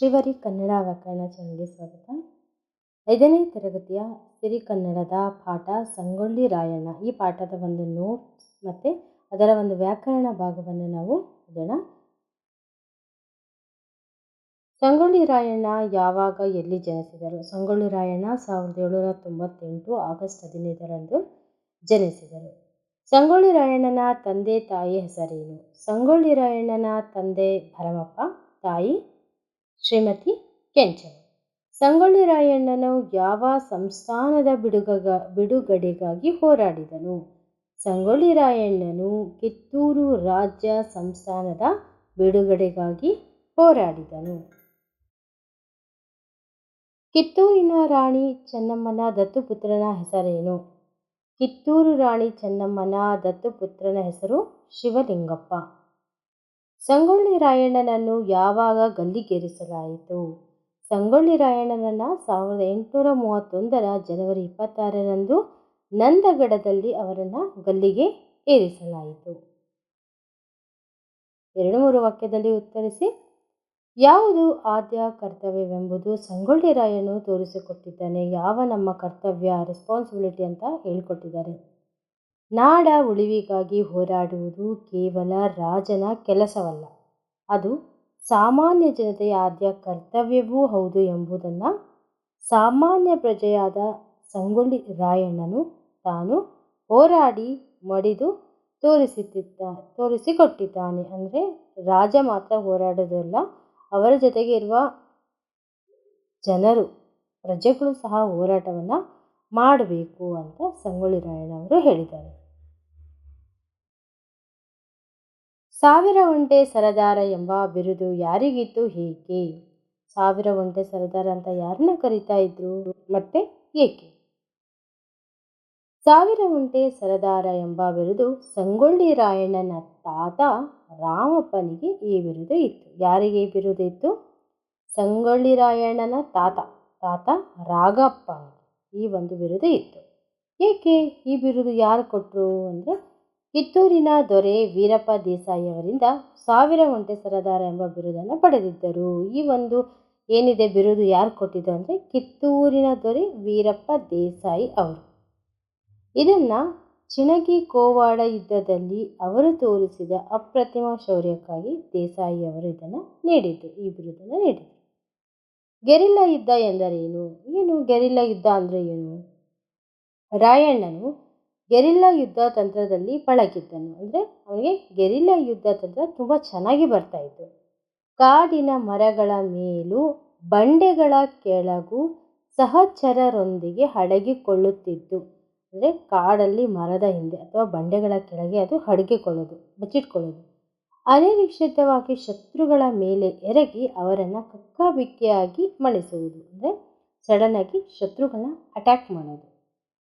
ಶ್ರೀವರಿ ಕನ್ನಡ ವ್ಯಾಕರಣ ಚಾನಲ್ಗೆ ಸ್ವಾಗತ. ಐದನೇ ತರಗತಿಯ ಸಿರಿ ಕನ್ನಡದ ಪಾಠ ಸಂಗೊಳ್ಳಿ ರಾಯಣ್ಣ. ಈ ಪಾಠದ ಒಂದು ನೋಟ್ಸ್ ಮತ್ತು ಅದರ ಒಂದು ವ್ಯಾಕರಣ ಭಾಗವನ್ನು ನಾವು ಓದೋಣ. ಸಂಗೊಳ್ಳಿ ರಾಯಣ್ಣ ಯಾವಾಗ, ಎಲ್ಲಿ ಜನಿಸಿದರು? ಸಂಗೊಳ್ಳಿ ರಾಯಣ್ಣ ಸಾವಿರದ ಏಳುನೂರ ತೊಂಬತ್ತೆಂಟು ಆಗಸ್ಟ್ ಹದಿನೈದರಂದು ಜನಿಸಿದರು. ಸಂಗೊಳ್ಳಿ ರಾಯಣ್ಣನ ತಂದೆ ತಾಯಿ ಹೆಸರೇನು? ಸಂಗೊಳ್ಳಿ ರಾಯಣ್ಣನ ತಂದೆ ಭರಮಪ್ಪ, ತಾಯಿ ಶ್ರೀಮತಿ ಕೆಂಚಮ್ಮ ಸಂಗೊಳ್ಳಿ ರಾಯಣ್ಣನು ಯಾವ ಸಂಸ್ಥಾನದ ಬಿಡುಗಗ, ಬಿಡುಗಡೆಗಾಗಿ ಹೋರಾಡಿದನು? ಸಂಗೊಳ್ಳಿ ರಾಯಣ್ಣನು ಕಿತ್ತೂರು ರಾಜ್ಯ ಸಂಸ್ಥಾನದ ಬಿಡುಗಡೆಗಾಗಿ ಹೋರಾಡಿದನು. ಕಿತ್ತೂರಿನ ರಾಣಿ ಚೆನ್ನಮ್ಮನ ದತ್ತುಪುತ್ರನ ಹೆಸರೇನು? ಕಿತ್ತೂರು ರಾಣಿ ಚೆನ್ನಮ್ಮನ ದತ್ತುಪುತ್ರನ ಹೆಸರು ಶಿವಲಿಂಗಪ್ಪ. ಸಂಗೊಳ್ಳಿ ರಾಯಣ್ಣನನ್ನು ಯಾವಾಗ ಗಲ್ಲಿಗೇರಿಸಲಾಯಿತು? ಸಂಗೊಳ್ಳಿ ರಾಯಣ್ಣನನ್ನು ಸಾವಿರದ ಎಂಟುನೂರ ಮೂವತ್ತೊಂದರ ಜನವರಿ ಇಪ್ಪತ್ತಾರರಂದು ನಂದಗಡದಲ್ಲಿ ಅವರನ್ನು ಗಲ್ಲಿಗೆ ಏರಿಸಲಾಯಿತು. ಎರಡು ಮೂರು ವಾಕ್ಯದಲ್ಲಿ ಉತ್ತರಿಸಿ, ಯಾವುದು ಆದ್ಯ ಕರ್ತವ್ಯವೆಂಬುದು ಸಂಗೊಳ್ಳಿ ರಾಯಣ್ಣನು ತೋರಿಸಿಕೊಟ್ಟಿದ್ದಾನೆ. ಯಾವ ನಮ್ಮ ಕರ್ತವ್ಯ ರೆಸ್ಪಾನ್ಸಿಬಿಲಿಟಿ ಅಂತ ಹೇಳ್ಕೊಟ್ಟಿದ್ದಾರೆ. ನಾಡ ಉಳಿವಿಗಾಗಿ ಹೋರಾಡುವುದು ಕೇವಲ ರಾಜನ ಕೆಲಸವಲ್ಲ. ಅದು ಸಾಮಾನ್ಯ ಜನತೆಯ ಆದ್ಯ ಕರ್ತವ್ಯವೂ ಹೌದು ಎಂಬುದನ್ನು ಸಾಮಾನ್ಯ ಪ್ರಜೆಯಾದ ಸಂಗೊಳ್ಳಿ ರಾಯಣ್ಣನು ತಾನು ಹೋರಾಡಿ ಮಡಿದು ತೋರಿಸುತ್ತಿದ್ದ ತೋರಿಸಿಕೊಟ್ಟಿದ್ದಾನೆ. ಅಂದರೆ ರಾಜ ಮಾತ್ರ ಹೋರಾಡೋದಲ್ಲ ಅವರ ಜೊತೆಗೆ ಇರುವ ಜನರು, ಪ್ರಜೆಗಳು ಸಹ ಹೋರಾಟವನ್ನು ಮಾಡಬೇಕು ಅಂತ ಸಂಗೊಳ್ಳಿ ರಾಯಣ್ಣವರು ಹೇಳಿದ್ದಾರೆ. ಸಾವಿರ ಒಂಟೆ ಸರದಾರ ಎಂಬ ಬಿರುದು ಯಾರಿಗಿತ್ತು ಹೇಗೆ ಸಾವಿರ ಒಂಟೆ ಸರದಾರ ಅಂತ ಯಾರನ್ನ ಕರಿತಾ ಇದ್ರು? ಮತ್ತೆ ಏಕೆ? ಸಾವಿರ ಒಂಟೆ ಸರದಾರ ಎಂಬ ಬಿರುದು ಸಂಗೊಳ್ಳಿ ರಾಯಣ್ಣನ ತಾತ ರಾಮಪ್ಪನಿಗೆ ಈ ಬಿರುದು ಇತ್ತು. ಯಾರಿಗೆ ಈ ಬಿರುದು ಇತ್ತು? ಸಂಗೊಳ್ಳಿ ರಾಯಣ್ಣನ ತಾತ ತಾತ ರಾಗಪ್ಪ ಈ ಒಂದು ಬಿರುದು ಇತ್ತು. ಏಕೆ? ಈ ಬಿರುದು ಯಾರು ಕೊಟ್ಟರು ಅಂದರೆ ಕಿತ್ತೂರಿನ ದೊರೆ ವೀರಪ್ಪ ದೇಸಾಯಿ ಅವರಿಂದ ಸಾವಿರ ಒಂಟೆ ಸರದಾರ ಎಂಬ ಬಿರುದನ್ನು ಪಡೆದಿದ್ದರು. ಈ ಒಂದು ಏನಿದೆ ಬಿರುದು ಯಾರು ಕೊಟ್ಟಿದ್ದು ಅಂದರೆ ಕಿತ್ತೂರಿನ ದೊರೆ ವೀರಪ್ಪ ದೇಸಾಯಿ ಅವರು. ಇದನ್ನು ಚಿಣಗಿ ಕೋವಾಡ ಯುದ್ಧದಲ್ಲಿ ಅವರು ತೋರಿಸಿದ ಅಪ್ರತಿಮ ಶೌರ್ಯಕ್ಕಾಗಿ ದೇಸಾಯಿ ಅವರು ಇದನ್ನು ನೀಡಿದ್ದು, ಈ ಬಿರುದನ್ನು ನೀಡಿದರು ಗೆರಿಲ್ಲ ಯುದ್ಧ ಎಂದರೇನು? ಏನು ಗೆರಿಲ್ಲ ಯುದ್ಧ ಅಂದರೆ ಏನು? ರಾಯಣ್ಣನು ಗೆರಿಲ್ಲಾ ಯುದ್ಧ ತಂತ್ರದಲ್ಲಿ ಪಳಗಿದ್ದನು. ಅಂದರೆ ಅವನಿಗೆ ಗೆರಿಲ್ಲ ಯುದ್ಧ ತಂತ್ರ ತುಂಬ ಚೆನ್ನಾಗಿ ಬರ್ತಾ ಇತ್ತು. ಕಾಡಿನ ಮರಗಳ ಮೇಲೂ ಬಂಡೆಗಳ ಕೆಳಗೂ ಸಹಚರರೊಂದಿಗೆ ಅಡಗಿಕೊಳ್ಳುತ್ತಿದ್ದು, ಅಂದರೆ ಕಾಡಲ್ಲಿ ಮರದ ಹಿಂದೆ ಅಥವಾ ಬಂಡೆಗಳ ಕೆಳಗೆ ಅದು ಅಡಗಿಕೊಳ್ಳೋದು ಬಚ್ಚಿಟ್ಕೊಳ್ಳೋದು ಅನಿರೀಕ್ಷಿತವಾಗಿ ಶತ್ರುಗಳ ಮೇಲೆ ಎರಗಿ ಅವರನ್ನು ಕಕ್ಕಾಬಿಕ್ಕಿಯಾಗಿ ಮಣಿಸುವುದು ಅಂದರೆ ಸಡನ್ನಾಗಿ ಶತ್ರುಗಳನ್ನ ಅಟ್ಯಾಕ್ ಮಾಡೋದು.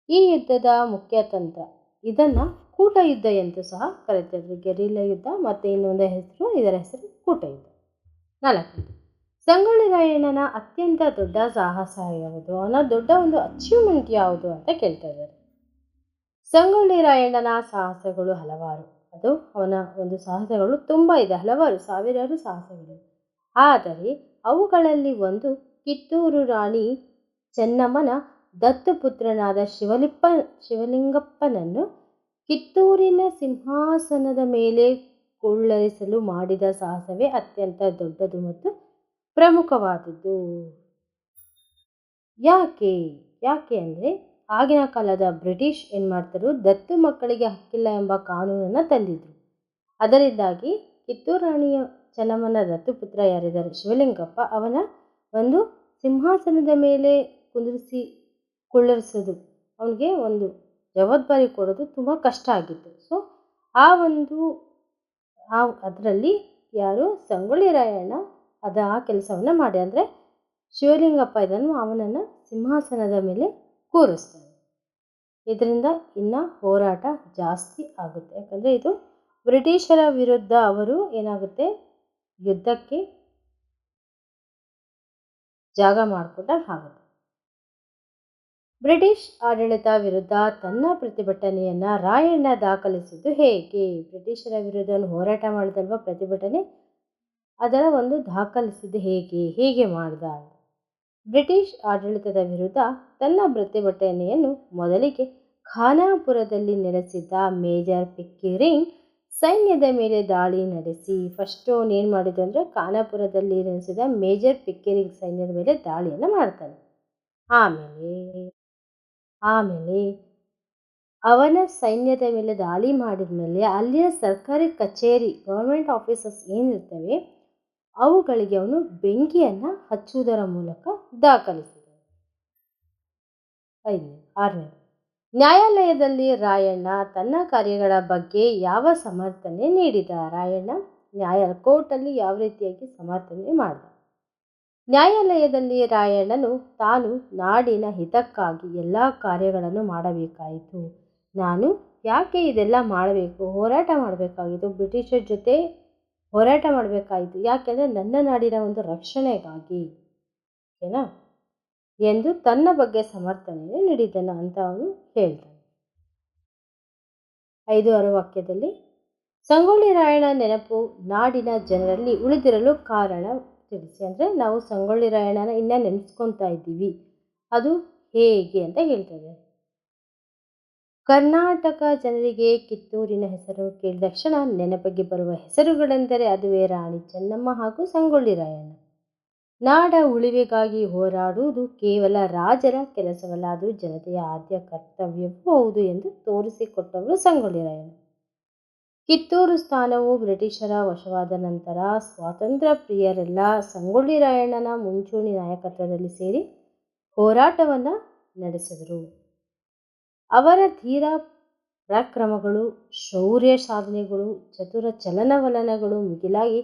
ಈ ಯುದ್ಧದ ಮುಖ್ಯ ತಂತ್ರ. ಇದನ್ನು ಕೂಟ ಯುದ್ಧ ಎಂದು ಸಹ ಕರೀತಾರೆ. ಗೆರಿಲ್ಲ ಯುದ್ಧ ಮತ್ತು ಇನ್ನೊಂದು ಹೆಸರು, ಇದರ ಹೆಸರು ಕೂಟ ಯುದ್ಧ ನಾಲ್ಕು ಸಂಗೊಳ್ಳಿ ರಾಯಣ್ಣನ ಅತ್ಯಂತ ದೊಡ್ಡ ಸಾಹಸ ಯಾವುದು? ಅವನ ದೊಡ್ಡ ಒಂದು ಅಚೀವ್ಮೆಂಟ್ ಯಾವುದು ಅಂತ ಕೇಳ್ತಾ ಇದ್ದಾರೆ. ಸಂಗೊಳ್ಳಿ ರಾಯಣ್ಣನ ಸಾಹಸಗಳು ಹಲವಾರು. ಅದು ಅವನ ಒಂದು ಸಾಹಸಗಳು ತುಂಬ ಇದೆ. ಹಲವಾರು, ಸಾವಿರಾರು ಸಾಹಸಗಳು ಆದರೆ ಅವುಗಳಲ್ಲಿ ಒಂದು ಕಿತ್ತೂರು ರಾಣಿ ಚೆನ್ನಮ್ಮನ ದತ್ತುಪುತ್ರನಾದ ಶಿವಲಿಪ್ಪ, ಶಿವಲಿಂಗಪ್ಪನನ್ನು ಕಿತ್ತೂರಿನ ಸಿಂಹಾಸನದ ಮೇಲೆ ಕುಳ್ಳರಿಸಲು ಮಾಡಿದ ಸಾಹಸವೇ ಅತ್ಯಂತ ದೊಡ್ಡದು ಮತ್ತು ಪ್ರಮುಖವಾದದ್ದು. ಯಾಕೆ? ಯಾಕೆ ಅಂದರೆ ಆಗಿನ ಕಾಲದ ಬ್ರಿಟಿಷ್ ಏನು ಮಾಡ್ತಾರೆ? ದತ್ತು ಮಕ್ಕಳಿಗೆ ಹಕ್ಕಿಲ್ಲ ಎಂಬ ಕಾನೂನನ್ನು ತಂದಿದ್ರು. ಅದರಿಂದಾಗಿ ಕಿತ್ತೂರು ರಾಣಿಯ ದತ್ತುಪುತ್ರ ಯಾರಿದ್ದಾರೆ? ಶಿವಲಿಂಗಪ್ಪ. ಅವನ ಒಂದು ಸಿಂಹಾಸನದ ಮೇಲೆ ಕುಂದಿರಿಸಿ ಕುಳ್ಳರಿಸೋದು. ಅವನಿಗೆ ಒಂದು ಜವಾಬ್ದಾರಿ ಕೊಡೋದು ತುಂಬ ಕಷ್ಟ ಆಗಿತ್ತು. ಸೊ ಆ ಒಂದು, ಆ ಅದರಲ್ಲಿ ಯಾರು ಸಂಗೊಳ್ಳಿ ರಾಯಣ್ಣ ಅದ ಆ ಕೆಲಸವನ್ನು ಮಾಡಿ. ಅಂದರೆ ಶಿವಲಿಂಗಪ್ಪ ಇದನ್ನು ಅವನನ್ನು ಸಿಂಹಾಸನದ ಮೇಲೆ ಕೂರಿಸ್ತಾನೆ. ಇದರಿಂದ ಇನ್ನು ಹೋರಾಟ ಜಾಸ್ತಿ ಆಗುತ್ತೆ. ಯಾಕಂದರೆ ಇದು ಬ್ರಿಟಿಷರ ವಿರುದ್ಧ ಅವರು ಏನಾಗುತ್ತೆ, ಯುದ್ಧಕ್ಕೆ ಜಾಗ ಮಾಡಿಕೊಂಡಾಗ ಆಗುತ್ತೆ. ಬ್ರಿಟಿಷ್ ಆಡಳಿತ ವಿರುದ್ಧ ತನ್ನ ಪ್ರತಿಭಟನೆಯನ್ನು ರಾಯಣ್ಣ ದಾಖಲಿಸಿದ್ದು ಹೇಗೆ? ಬ್ರಿಟಿಷರ ವಿರುದ್ಧ ಹೋರಾಟ ಮಾಡಿದಲ್ವ ಪ್ರತಿಭಟನೆ? ಅದರ ಒಂದು ದಾಖಲಿಸಿದ್ದು ಹೇಗೆ? ಹೇಗೆ ಮಾಡಿದ? ಬ್ರಿಟಿಷ್ ಆಡಳಿತದ ವಿರುದ್ಧ ತನ್ನ ಪ್ರತಿಭಟನೆಯನ್ನು ಮೊದಲಿಗೆ ಖಾನಾಪುರದಲ್ಲಿ ನೆಲೆಸಿದ್ದ ಮೇಜರ್ ಪಿಕ್ಕಿರಿಂಗ್ ಸೈನ್ಯದ ಮೇಲೆ ದಾಳಿ ನಡೆಸಿ, ಫಸ್ಟು ಏನು ಮಾಡಿದ್ದು ಅಂದರೆ ಖಾನಾಪುರದಲ್ಲಿ ನೆಲೆಸಿದ ಮೇಜರ್ ಪಿಕ್ಕಿರಿಂಗ್ ಸೈನ್ಯದ ಮೇಲೆ ದಾಳಿಯನ್ನು ಮಾಡ್ತಾನೆ. ಆಮೇಲೆ ಆಮೇಲೆ ಅವನ ಸೈನ್ಯದ ಮೇಲೆ ದಾಳಿ ಮಾಡಿದ ಮೇಲೆ ಅಲ್ಲಿಯ ಸರ್ಕಾರಿ ಕಚೇರಿ ಗೌರ್ಮೆಂಟ್ ಆಫೀಸಸ್ ಏನಿರ್ತವೆ, ಅವುಗಳಿಗೆ ಅವನು ಬೆಂಕಿಯನ್ನು ಹಚ್ಚುವುದರ ಮೂಲಕ ದಾಖಲಿಸಿದ ಐದನೇ, ಆರನೇ, ನ್ಯಾಯಾಲಯದಲ್ಲಿ ರಾಯಣ್ಣ ತನ್ನ ಕಾರ್ಯಗಳ ಬಗ್ಗೆ ಯಾವ ಸಮರ್ಥನೆ ನೀಡಿದ? ರಾಯಣ್ಣ ನ್ಯಾಯ ಕೋರ್ಟಲ್ಲಿ ಯಾವ ರೀತಿಯಾಗಿ ಸಮರ್ಥನೆ ಮಾಡಿದ? ನ್ಯಾಯಾಲಯದಲ್ಲಿ ರಾಯಣ್ಣನು ತಾನು ನಾಡಿನ ಹಿತಕ್ಕಾಗಿ ಎಲ್ಲ ಕಾರ್ಯಗಳನ್ನು ಮಾಡಬೇಕಾಯಿತು. ನಾನು ಯಾಕೆ ಇದೆಲ್ಲ ಮಾಡಬೇಕು? ಹೋರಾಟ ಮಾಡಬೇಕಾಗಿತ್ತು. ಬ್ರಿಟಿಷರ ಜೊತೆ ಹೋರಾಟ ಮಾಡಬೇಕಾಯಿತು. ಯಾಕೆಂದರೆ ನನ್ನ ನಾಡಿನ ಒಂದು ರಕ್ಷಣೆಗಾಗಿ ಓಕೆನಾ ಎಂದು ತನ್ನ ಬಗ್ಗೆ ಸಮರ್ಥನೆಯನ್ನು ನೀಡಿದ್ದನು ಅಂತ ಅವನು ಹೇಳ್ತಾನೆ. ಐದು ಆರು ವಾಕ್ಯದಲ್ಲಿ, ಸಂಗೊಳ್ಳಿ ರಾಯಣ್ಣ ನೆನಪು ನಾಡಿನ ಜನರಲ್ಲಿ ಉಳಿದಿರಲು ಕಾರಣ ತಿಳಿಸಿ ಅಂದರೆ ನಾವು ಸಂಗೊಳ್ಳಿ ರಾಯಣ್ಣನ ಇನ್ನೂ ನೆನೆಸ್ಕೊತಾ ಇದ್ದೀವಿ. ಅದು ಹೇಗೆ ಅಂತ ಹೇಳ್ತದೆ ಕರ್ನಾಟಕ ಜನರಿಗೆ ಕಿತ್ತೂರಿನ ಹೆಸರು ಕೇಳಿದ ತಕ್ಷಣ ನೆನಪಿಗೆ ಬರುವ ಹೆಸರುಗಳೆಂದರೆ ಅದುವೇ ರಾಣಿ ಚೆನ್ನಮ್ಮ ಹಾಗೂ ಸಂಗೊಳ್ಳಿ ರಾಯಣ್ಣ. ನಾಡ ಉಳಿವೆಗಾಗಿ ಹೋರಾಡುವುದು ಕೇವಲ ರಾಜರ ಕೆಲಸವಲ್ಲ, ಅದು ಜನತೆಯ ಆದ್ಯ ಕರ್ತವ್ಯವೂ ಹೌದು ಎಂದು ತೋರಿಸಿಕೊಟ್ಟವರು ಸಂಗೊಳ್ಳಿ ರಾಯಣ್ಣ. ಕಿತ್ತೂರು ಸ್ಥಾನವು ಬ್ರಿಟಿಷರ ವಶವಾದ ನಂತರ ಸ್ವಾತಂತ್ರ್ಯ ಪ್ರಿಯರೆಲ್ಲ ಸಂಗೊಳ್ಳಿ ರಾಯಣ್ಣನ ಮುಂಚೂಣಿ ನಾಯಕತ್ವದಲ್ಲಿ ಸೇರಿ ಹೋರಾಟವನ್ನು ನಡೆಸಿದರು. ಅವರ ಧೀರ ಪರಾಕ್ರಮಗಳು, ಶೌರ್ಯ ಸಾಧನೆಗಳು, ಚತುರ ಚಲನವಲನಗಳು ಮಿಗಿಲಾಗಿ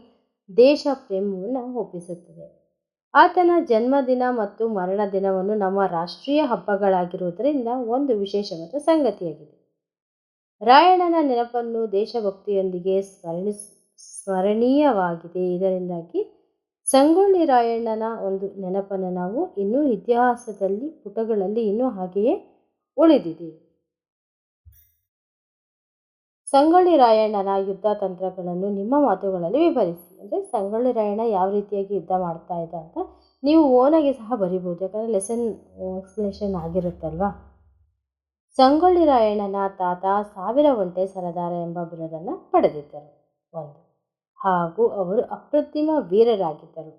ದೇಶ ಪ್ರೇಮವನ್ನು ಒಪ್ಪಿಸುತ್ತದೆ ಆತನ ಜನ್ಮದಿನ ಮತ್ತು ಮರಣ ದಿನವನ್ನು ನಮ್ಮ ರಾಷ್ಟ್ರೀಯ ಹಬ್ಬಗಳಾಗಿರುವುದರಿಂದ ಒಂದು ವಿಶೇಷವಾದ ಸಂಗತಿಯಾಗಿದೆ. ರಾಯಣ್ಣನ ನೆನಪನ್ನು ದೇಶಭಕ್ತಿಯೊಂದಿಗೆ ಸ್ಮರಣಿ, ಸ್ಮರಣೀಯವಾಗಿದೆ. ಇದರಿಂದಾಗಿ ಸಂಗೊಳ್ಳಿ ರಾಯಣ್ಣನ ಒಂದು ನೆನಪನ್ನು ನಾವು ಇನ್ನೂ ಇತಿಹಾಸದಲ್ಲಿ, ಪುಟಗಳಲ್ಲಿ ಇನ್ನೂ ಹಾಗೆಯೇ ಉಳಿದಿದೆ. ಸಂಗೊಳ್ಳಿ ರಾಯಣ್ಣನ ಯುದ್ಧ ತಂತ್ರಗಳನ್ನು ನಿಮ್ಮ ಮಾತುಗಳಲ್ಲಿ ವಿವರಿಸಿ. ಅಂದರೆ ಸಂಗೊಳ್ಳಿ ರಾಯಣ್ಣ ಯಾವ ರೀತಿಯಾಗಿ ಯುದ್ಧ ಮಾಡ್ತಾ ಇದ್ದ ಅಂತ ನೀವು ಓನಾಗಿ ಸಹ ಬರಿಬೋದು. ಯಾಕಂದರೆ ಲೆಸನ್ ಎಕ್ಸ್ಪ್ಲನೇಷನ್ ಆಗಿರುತ್ತಲ್ವಾ? ಸಂಗೊಳ್ಳಿ ರಾಯಣ್ಣನ ತಾತ ಸಾವಿರ ಒಂಟೆ ಸರದಾರ ಎಂಬ ಬಿರುದನ್ನು ಪಡೆದಿದ್ದರು ಒಂದು. ಹಾಗೂ ಅವರು ಅಪ್ರತಿಮ ವೀರರಾಗಿದ್ದರು.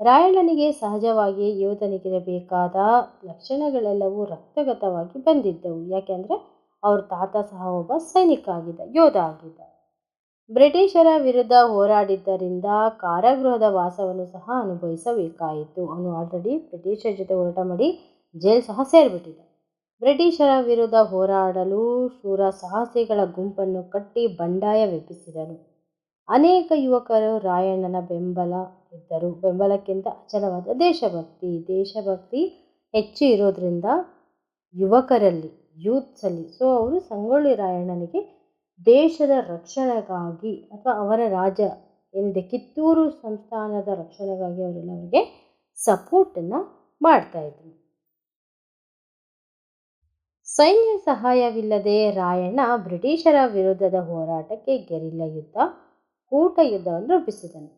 ರಾಯಣ್ಣನಿಗೆ ಸಹಜವಾಗಿ ಯೋಧನಿಗಿರಬೇಕಾದ ಲಕ್ಷಣಗಳೆಲ್ಲವೂ ರಕ್ತಗತವಾಗಿ ಬಂದಿದ್ದವು. ಯಾಕೆಂದರೆ ಅವ್ರ ತಾತ ಸಹ ಒಬ್ಬ ಸೈನಿಕ ಆಗಿದ್ದ ಯೋಧ ಆಗಿದ್ದ. ಬ್ರಿಟಿಷರ ವಿರುದ್ಧ ಹೋರಾಡಿದ್ದರಿಂದ ಕಾರಾಗೃಹದ ವಾಸವನ್ನು ಸಹ ಅನುಭವಿಸಬೇಕಾಯಿತು. ಅವನು ಆಲ್ರೆಡಿ ಬ್ರಿಟಿಷರ ಜೊತೆ ಹೋರಾಟ ಮಾಡಿ ಜೈಲ್ ಸಹ ಸೇರಿಬಿಟ್ಟಿದ್ದ. ಬ್ರಿಟಿಷರ ವಿರುದ್ಧ ಹೋರಾಡಲು ಶೂರ ಸಾಹಸಿಗಳ ಗುಂಪನ್ನು ಕಟ್ಟಿ ಬಂಡಾಯ ಬಂಡಾಯವೆಬ್ಬಿಸಿದನು ಅನೇಕ ಯುವಕರು ರಾಯಣ್ಣನ ಬೆಂಬಲ ಇದ್ದರು. ಬೆಂಬಲಕ್ಕಿಂತ ಅಚಲವಾದ ದೇಶಭಕ್ತಿ. ದೇಶಭಕ್ತಿ ಹೆಚ್ಚು ಇರೋದ್ರಿಂದ ಯುವಕರಲ್ಲಿ ಯೂತ್ಸಲ್ಲಿ ಸೊ ಅವರು ಸಂಗೊಳ್ಳಿ ರಾಯಣ್ಣನಿಗೆ ದೇಶದ ರಕ್ಷಣೆಗಾಗಿ ಅಥವಾ ಅವರ ರಾಜ ಏನಿದೆ, ಕಿತ್ತೂರು ಸಂಸ್ಥಾನದ ರಕ್ಷಣೆಗಾಗಿ ಅವರೆಲ್ಲ ಅವರಿಗೆ ಸಪೋರ್ಟನ್ನು ಮಾಡ್ತಾಯಿದ್ರು ಸೈನ್ಯ ಸಹಾಯವಿಲ್ಲದೆ ರಾಯಣ್ಣ ಬ್ರಿಟಿಷರ ವಿರುದ್ಧದ ಹೋರಾಟಕ್ಕೆ ಗೆರಿಲ್ಲ ಯುದ್ಧ, ಕೂಟ ಯುದ್ಧವನ್ನು ರೂಪಿಸಿದನು.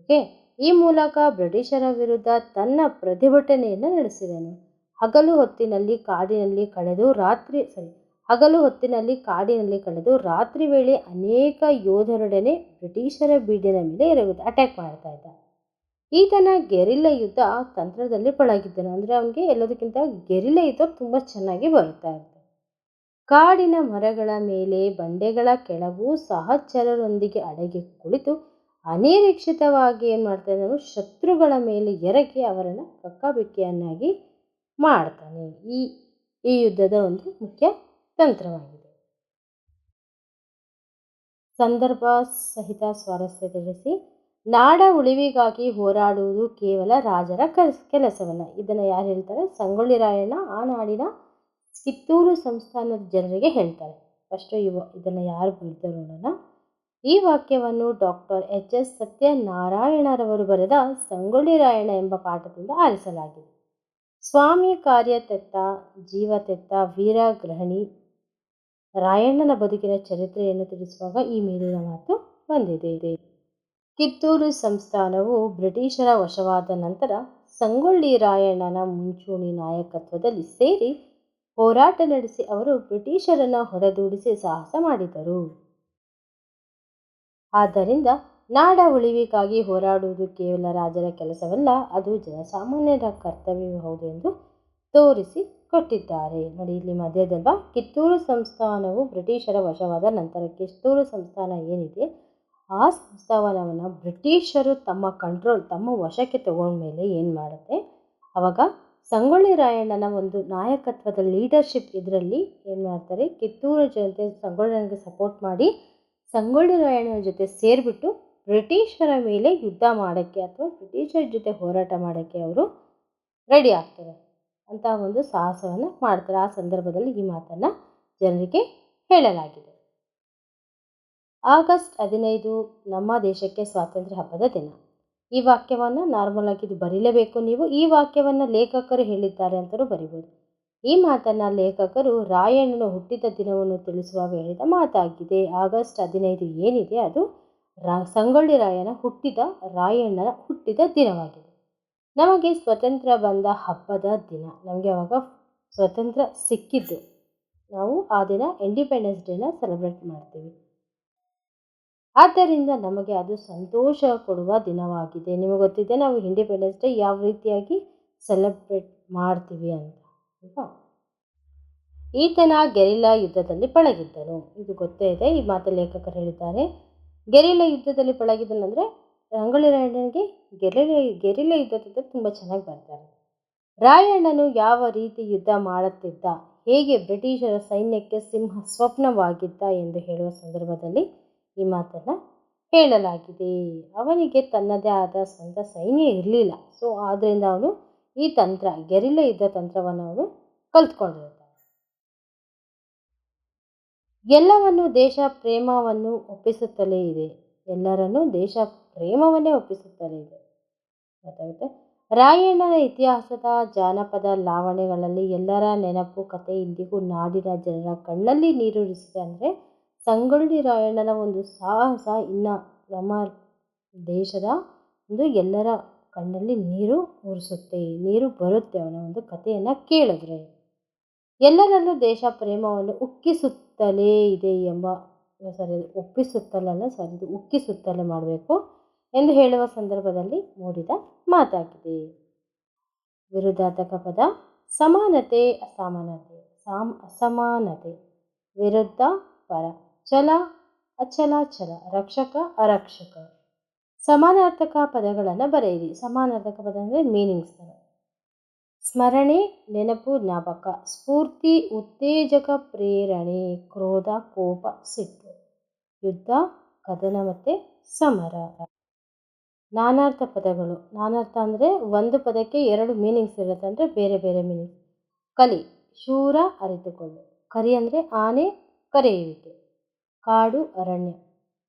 ಓಕೆ, ಈ ಮೂಲಕ ಬ್ರಿಟಿಷರ ವಿರುದ್ಧ ತನ್ನ ಪ್ರತಿಭಟನೆಯನ್ನು ನಡೆಸಿದನು. ಹಗಲು ಹೊತ್ತಿನಲ್ಲಿ ಕಾಡಿನಲ್ಲಿ ಕಳೆದು ರಾತ್ರಿ ಸರಿ ಹಗಲು ಹೊತ್ತಿನಲ್ಲಿ ಕಾಡಿನಲ್ಲಿ ಕಳೆದು ರಾತ್ರಿ ವೇಳೆ ಅನೇಕ ಯೋಧರೊಡನೆ ಬ್ರಿಟಿಷರ ಬೀಡಿನ ಮೇಲೆ ಎರಗುತ್ತ ಅಟ್ಯಾಕ್ ಮಾಡ್ತಾ ಇದ್ದ. ಈತನ ಗೆರಿಲ್ಲ ಯುದ್ಧ ತಂತ್ರದಲ್ಲಿ ಪಳಗಿದ್ದನು. ಅಂದರೆ ಅವನಿಗೆ ಎಲ್ಲದಕ್ಕಿಂತ ಗೆರಿಲ್ಲ ಯುದ್ಧ ತುಂಬ ಚೆನ್ನಾಗಿ ಬರುತ್ತಾ ಇರುತ್ತೆ. ಕಾಡಿನ ಮರಗಳ ಮೇಲೆ ಬಂಡೆಗಳ ಕೆಳಗೂ ಸಹಚರರೊಂದಿಗೆ ಅಡಗಿ ಕುಳಿತು ಅನಿರೀಕ್ಷಿತವಾಗಿ ಏನು ಮಾಡ್ತಾ ಅವನು ಶತ್ರುಗಳ ಮೇಲೆ ಎರಗಿ ಅವರನ್ನು ಕಕ್ಕಬಿಕ್ಕಿಯನ್ನಾಗಿ ಮಾಡ್ತಾನೆ. ಈ ಈ ಯುದ್ಧದ ಒಂದು ಮುಖ್ಯ ತಂತ್ರವಾಗಿದೆ. ಸಂದರ್ಭ ಸಹಿತ ಸ್ವಾರಸ್ಯ ತಿಳಿಸಿ. ನಾಡ ಉಳಿವಿಗಾಗಿ ಹೋರಾಡುವುದು ಕೇವಲ ರಾಜರ ಕಲ್ಸ್ ಕೆಲಸವಲ್ಲ. ಇದನ್ನು ಯಾರು ಹೇಳ್ತಾರೆ? ಸಂಗೊಳ್ಳಿ ರಾಯಣ್ಣ ಆ ನಾಡಿನ ಕಿತ್ತೂರು ಸಂಸ್ಥಾನದ ಜನರಿಗೆ ಹೇಳ್ತಾರೆ. ಫಸ್ಟು ಇವ ಇದನ್ನು ಯಾರು ಬರೆದರು ನೋಡೋಣ. ಈ ವಾಕ್ಯವನ್ನು ಡಾಕ್ಟರ್ ಎಚ್ ಎಸ್ ಸತ್ಯನಾರಾಯಣರವರು ಬರೆದ ಸಂಗೊಳ್ಳಿ ರಾಯಣ್ಣ ಎಂಬ ಪಾಠದಿಂದ ಆರಿಸಲಾಗಿದೆ. ಸ್ವಾಮಿ ಕಾರ್ಯ ತೆತ್ತ, ಜೀವ ತೆತ್ತ, ವೀರ ಗ್ರಹಣಿ ರಾಯಣ್ಣನ ಬದುಕಿನ ಚರಿತ್ರೆಯನ್ನು ತಿಳಿಸುವಾಗ ಈ ಮೇಲಿನ ಮಾತು ಬಂದಿದೆ. ಕಿತ್ತೂರು ಸಂಸ್ಥಾನವು ಬ್ರಿಟಿಷರ ವಶವಾದ ನಂತರ ಸಂಗೊಳ್ಳಿ ರಾಯಣ್ಣನ ಮುಂಚೂಣಿ ನಾಯಕತ್ವದಲ್ಲಿ ಸೇರಿ ಹೋರಾಟ ನಡೆಸಿ ಅವರು ಬ್ರಿಟಿಷರನ್ನು ಹೊಡೆದೂಡಿಸಿ ಸಾಹಸ ಮಾಡಿದರು. ಆದ್ದರಿಂದ ನಾಡ ಉಳಿವಿಗಾಗಿ ಹೋರಾಡುವುದು ಕೇವಲ ರಾಜರ ಕೆಲಸವಲ್ಲ, ಅದು ಜನಸಾಮಾನ್ಯರ ಕರ್ತವ್ಯವೂ ಹೌದು ಎಂದು ತೋರಿಸಿ ಕೊಟ್ಟಿದ್ದಾರೆ. ನೋಡಿ, ಇಲ್ಲಿ ಮಧ್ಯದಲ್ವಾ? ಕಿತ್ತೂರು ಸಂಸ್ಥಾನವು ಬ್ರಿಟಿಷರ ವಶವಾದ ನಂತರ ಕಿತ್ತೂರು ಸಂಸ್ಥಾನ ಏನಿದೆ? ಆ ಸಂಸ್ಥಾನವನ್ನು ಬ್ರಿಟಿಷರು ತಮ್ಮ ಕಂಟ್ರೋಲ್ ತಮ್ಮ ವಶಕ್ಕೆ ತಗೊಂಡ್ಮೇಲೆ ಏನು ಮಾಡುತ್ತೆ? ಅವಾಗ ಸಂಗೊಳ್ಳಿ ರಾಯಣ್ಣನ ಒಂದು ನಾಯಕತ್ವದ ಲೀಡರ್ಶಿಪ್ ಇದರಲ್ಲಿ ಏನು ಮಾಡ್ತಾರೆ? ಕಿತ್ತೂರು ಜನತೆ ಸಂಗೊಳ್ಳಿ ಸಪೋರ್ಟ್ ಮಾಡಿ ಸಂಗೊಳ್ಳಿ ರಾಯಣ್ಣನ ಜೊತೆ ಸೇರಿಬಿಟ್ಟು ಬ್ರಿಟಿಷರ ಮೇಲೆ ಯುದ್ಧ ಮಾಡೋಕ್ಕೆ ಅಥವಾ ಬ್ರಿಟಿಷರ ಜೊತೆ ಹೋರಾಟ ಮಾಡೋಕ್ಕೆ ಅವರು ರೆಡಿ ಆಗ್ತಾರೆ ಅಂತ ಒಂದು ಸಾಹಸವನ್ನು ಮಾಡ್ತಾರೆ. ಆ ಸಂದರ್ಭದಲ್ಲಿ ಈ ಮಾತನ್ನು ಜನರಿಗೆ ಹೇಳಲಾಗಿದೆ. ಆಗಸ್ಟ್ ಹದಿನೈದು ನಮ್ಮ ದೇಶಕ್ಕೆ ಸ್ವಾತಂತ್ರ್ಯ ಹಬ್ಬದ ದಿನ. ಈ ವಾಕ್ಯವನ್ನು ನಾರ್ಮಲ್ ಆಗಿ ಇದು ಬರೀಲೇಬೇಕು ನೀವು. ಈ ವಾಕ್ಯವನ್ನು ಲೇಖಕರು ಹೇಳಿದ್ದಾರೆ ಅಂತಲೂ ಬರಿಬೋದು. ಈ ಮಾತನ್ನು ಲೇಖಕರು ರಾಯಣ್ಣನ ಹುಟ್ಟಿದ ದಿನವನ್ನು ತಿಳಿಸುವಾಗ ಹೇಳಿದ ಮಾತಾಗಿದೆ. ಆಗಸ್ಟ್ ಹದಿನೈದು ಏನಿದೆ ಅದು? ರಾ, ಸಂಗೊಳ್ಳಿ ರಾಯನ ಹುಟ್ಟಿದ, ರಾಯಣ್ಣನ ಹುಟ್ಟಿದ ದಿನವಾಗಿದೆ. ನಮಗೆ ಸ್ವತಂತ್ರ ಬಂದ ಹಬ್ಬದ ದಿನ. ನಮಗೆ ಅವಾಗ ಸ್ವತಂತ್ರ ಸಿಕ್ಕಿದ್ದು. ನಾವು ಆ ದಿನ ಇಂಡಿಪೆಂಡೆನ್ಸ್ ಡೇನ ಸೆಲೆಬ್ರೇಟ್ ಮಾಡ್ತೀವಿ. ಆದ್ದರಿಂದ ನಮಗೆ ಅದು ಸಂತೋಷ ಕೊಡುವ ದಿನವಾಗಿದೆ. ನಿಮಗೆ ಗೊತ್ತಿದೆ ನಾವು ಇಂಡಿಪೆಂಡೆನ್ಸ್ ಡೇ ಯಾವ ರೀತಿಯಾಗಿ ಸೆಲೆಬ್ರೇಟ್ ಮಾಡ್ತೀವಿ ಅಂತ, ಅಲ್ವಾ? ಈತನ ಗೆರಿಲ್ಲಾ ಯುದ್ಧದಲ್ಲಿ ಪಳಗಿದ್ದನು. ಇದು ಗೊತ್ತೇ ಇದೆ. ಈ ಮಾತು ಲೇಖಕರು ಹೇಳಿದ್ದಾರೆ. ಗೆರಿಲಾ ಯುದ್ಧದಲ್ಲಿ ಪಳಗಿದ್ದನಂದರೆ ರಂಗೊಳ್ಳಿ ರಾಯಣ್ಣನಿಗೆ ಗೆರಿಲ ಗೆರಿಲ್ಲ ಯುದ್ಧದಲ್ಲಿ ತುಂಬ ಚೆನ್ನಾಗಿ ಬರ್ತಾರೆ. ರಾಯಣ್ಣನು ಯಾವ ರೀತಿ ಯುದ್ಧ ಮಾಡುತ್ತಿದ್ದ, ಹೇಗೆ ಬ್ರಿಟಿಷರ ಸೈನ್ಯಕ್ಕೆ ಸಿಂಹ ಸ್ವಪ್ನವಾಗಿದ್ದ ಎಂದು ಹೇಳುವ ಸಂದರ್ಭದಲ್ಲಿ ಈ ಮಾತನ್ನು ಹೇಳಲಾಗಿದೆ. ಅವನಿಗೆ ತನ್ನದೇ ಆದ ಸ್ವಂತ ಸೈನ್ಯ ಇರಲಿಲ್ಲ. ಸೊ ಆದ್ದರಿಂದ ಅವನು ಈ ತಂತ್ರ, ಗೆರಿಲ್ಲ ಇದ್ದ ತಂತ್ರವನ್ನು ಅವನು ಕಲ್ತ್ಕೊಂಡಿರ್ತಾನೆ. ಎಲ್ಲವನ್ನು ದೇಶ ಪ್ರೇಮವನ್ನು ಒಪ್ಪಿಸುತ್ತಲೇ ಇದೆ. ಎಲ್ಲರನ್ನೂ ದೇಶ ಪ್ರೇಮವನ್ನೇ ಒಪ್ಪಿಸುತ್ತಲೇ ಇದೆ. ಗೊತ್ತಾಗುತ್ತೆ? ರಾಯಣ್ಣನ ಇತಿಹಾಸದ ಜಾನಪದ ಲಾವಣೆಗಳಲ್ಲಿ ಎಲ್ಲರ ನೆನಪು, ಕತೆ ಇಂದಿಗೂ ನಾಡಿನ ಜನರ ಕಣ್ಣಲ್ಲಿ ನೀರೂರಿಸಿದೆ ಅಂದರೆ ಸಂಗೊಳ್ಳಿ ರಾಯಣ್ಣನ ಒಂದು ಸಾಹಸ ಇನ್ನ ನಮ್ಮ ದೇಶದ ಒಂದು ಎಲ್ಲರ ಕಣ್ಣಲ್ಲಿ ನೀರು ಉರಿಸುತ್ತೆ ನೀರು ಬರುತ್ತೆ ಅವನ ಒಂದು ಕಥೆಯನ್ನು ಕೇಳಿದ್ರೆ. ಎಲ್ಲರಲ್ಲೂ ದೇಶ ಪ್ರೇಮವನ್ನು ಉಕ್ಕಿಸುತ್ತಲೇ ಇದೆ ಎಂಬ ಸರಿ, ಒಪ್ಪಿಸುತ್ತಲಲ್ಲ, ಸರಿ ಉಕ್ಕಿಸುತ್ತಲೇ ಮಾಡಬೇಕು ಎಂದು ಹೇಳುವ ಸಂದರ್ಭದಲ್ಲಿ ಮೂಡಿದ ಮಾತಾಗಿದೆ. ವಿರುದ್ಧಾರ್ಥಕ ಪದ, ಸಮಾನತೆ ಅಸಮಾನತೆ ಸಾಮ್ ಅಸಮಾನತೆ, ವಿರುದ್ಧ ಪರ. ಚಲ ಅಚಲ ಚಲ ರಕ್ಷಕ, ಅರಕ್ಷಕ. ಸಮಾನಾರ್ಥಕ ಪದಗಳನ್ನು ಬರೆಯಿರಿ. ಸಮಾನಾರ್ಥಕ ಪದ ಅಂದರೆ ಮೀನಿಂಗ್ಸ್ ಸ್ಮರಣೆ, ನೆನಪು, ಜ್ಞಾಪಕ. ಸ್ಫೂರ್ತಿ, ಉತ್ತೇಜಕ, ಪ್ರೇರಣೆ, ಕ್ರೋಧ, ಕೋಪ, ಸಿಟ್ಟು. ಯುದ್ಧ, ಕದನ ಮತ್ತು ಸಮರ. ನಾನಾರ್ಥ ಪದಗಳು. ನಾನಾರ್ಥ ಅಂದರೆ ಒಂದು ಪದಕ್ಕೆ ಎರಡು ಮೀನಿಂಗ್ಸ್ ಇರುತ್ತೆ ಅಂದರೆ ಬೇರೆ ಬೇರೆ ಮೀನಿಂಗ್ಸ್ ಕಲಿ, ಶೂರ ಅರಿತುಕೊಳ್ಳು. ಕರಿ ಅಂದರೆ ಆನೆ, ಕರೆಯುವಿಕೆ. ಕಾಡು ಅರಣ್ಯ.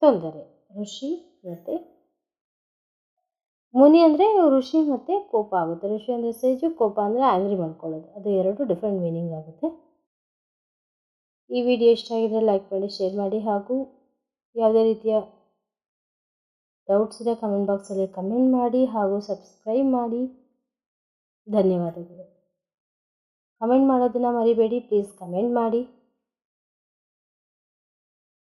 ತೊಂದರೆ, ಋಷಿ ಮತ್ತು ಮುನಿ ಅಂದರೆ ಋಷಿ ಮತ್ತು ಕೋಪ ಆಗುತ್ತೆ. ಋಷಿ ಅಂದರೆ ಸೇಜು, ಕೋಪ ಅಂದರೆ ಆ್ಯಂಗ್ರಿ ಮಾಡ್ಕೊಳ್ಳೋದು. ಅದು ಎರಡು ಡಿಫ್ರೆಂಟ್ ಮೀನಿಂಗ್ ಆಗುತ್ತೆ. ಈ ವಿಡಿಯೋ ಇಷ್ಟ ಆಗಿದ್ರೆ ಲೈಕ್ ಮಾಡಿ ಶೇರ್ ಮಾಡಿ ಹಾಗೂ ಯಾವುದೇ ರೀತಿಯ ಡೌಟ್ಸ್ ಇದೆ ಕಮೆಂಟ್ ಬಾಕ್ಸಲ್ಲಿ ಕಮೆಂಟ್ ಮಾಡಿ ಹಾಗೂ ಸಬ್ಸ್ಕ್ರೈಬ್ ಮಾಡಿ. ಧನ್ಯವಾದಗಳು. ಕಮೆಂಟ್ ಮಾಡೋದನ್ನು ಮರಿಬೇಡಿ ಪ್ಲೀಸ್ ಕಮೆಂಟ್ ಮಾಡಿ.